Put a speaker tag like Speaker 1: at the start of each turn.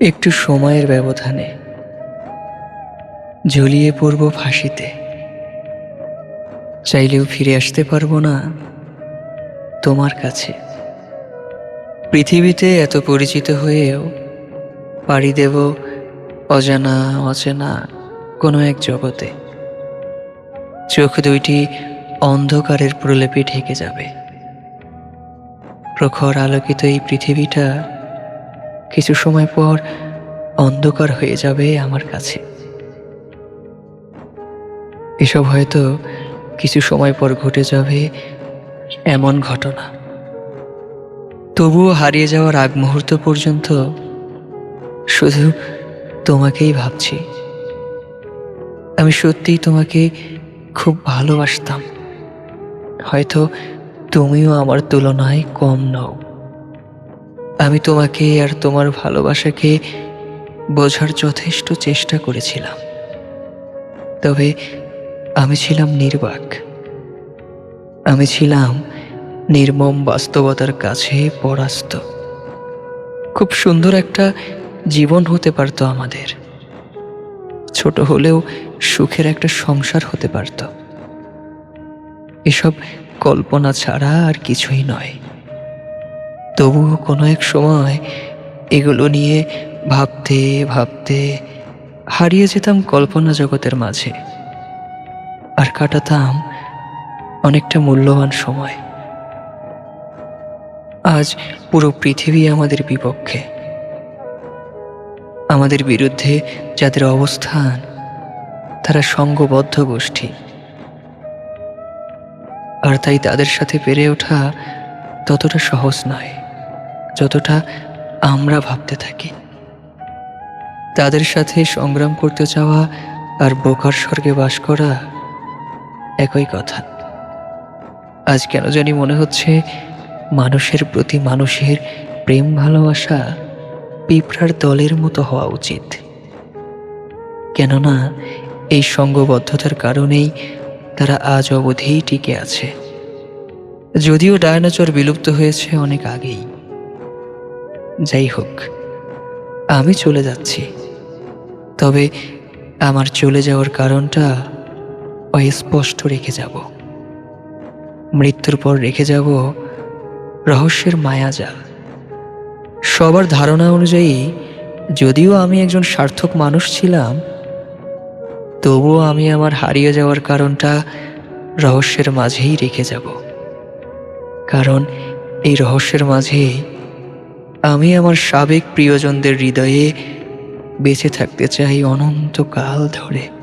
Speaker 1: একটু সময়ের ব্যবধানে ঝুলিয়ে পড়ব ফাঁসিতে। চাইলেও ফিরে আসতে পারব না তোমার কাছে। পৃথিবীতে এত পরিচিত হয়েও পাড়ি দেব অজানা অচেনা কোনো এক জগতে। চোখ দুইটি অন্ধকারের প্রলেপে ঢেকে যাবে। প্রখর আলোকিত এই পৃথিবীটা কিছু সময় পর অন্ধকার হয়ে যাবে আমার কাছে। এসব হয়তো কিছু সময় পর ঘটে যাবে এমন ঘটনা। তবুও হারিয়ে যাওয়ার আগ মুহূর্ত পর্যন্ত শুধু তোমাকেই ভাবছি। আমি সত্যিই তোমাকে খুব ভালোবাসতাম। হয়তো তুমিও আমার তুলনায় কম নও। আমি তোমাকে আর তোমার ভালোবাসাকে বোঝার যথেষ্ট চেষ্টা করেছিলাম। তবে আমি ছিলাম নির্বাক। আমি ছিলাম নির্মম বাস্তবতার কাছে পরাস্ত। খুব সুন্দর একটা জীবন হতে পারতো আমাদের। ছোট হলেও সুখের একটা সংসার হতে পারত। এসব কল্পনা ছাড়া আর কিছুই নয়। তবুও কোনো এক সময় এগুলো নিয়ে ভাবতে ভাবতে হারিয়ে যেতাম কল্পনা জগতের মাঝে। আর কাটাতাম অনেকটা মূল্যবান সময়। আজ পুরো পৃথিবী আমাদের বিপক্ষে। আমাদের বিরুদ্ধে যাদের অবস্থান, তারা সঙ্গবদ্ধ গোষ্ঠী। আর তাই তাদের সাথে পেরে ওঠা ততটা সহজ নয়। যতটা আমরা ভাবতে থাকি। তাদের সাথে সংগ্রাম করতে চাওয়া আর বোকার স্বর্গে বাস করা একই কথা। আজ কেন জানি মনে হচ্ছে মানুষের প্রতি মানুষের প্রেম, ভালোবাসা পিঁপড়ার দলের মতো হওয়া উচিত। কেননা এই সঙ্গবদ্ধতার কারণেই তারা আজ অবধিই টিকে আছে। যদিও ডায়নোচর বিলুপ্ত হয়েছে অনেক আগেই। যাই হোক, আমি চলে যাচ্ছি। তবে আমার চলে যাওয়ার কারণটা অস্পষ্ট রেখে যাব। মৃত্যুর পর রেখে যাব রহস্যের মায়াজাল। সবার ধারণা অনুযায়ী, যদিও আমি একজন সার্থক মানুষ ছিলাম, তবুও আমি আমার হারিয়ে যাওয়ার কারণটা রহস্যের মাঝেই রেখে যাব। কারণ এই রহস্যের মাঝে আমি আমার সাবেক প্রিয়জনদের হৃদয়ে বেঁচে থাকতে চাই অনন্তকাল ধরে।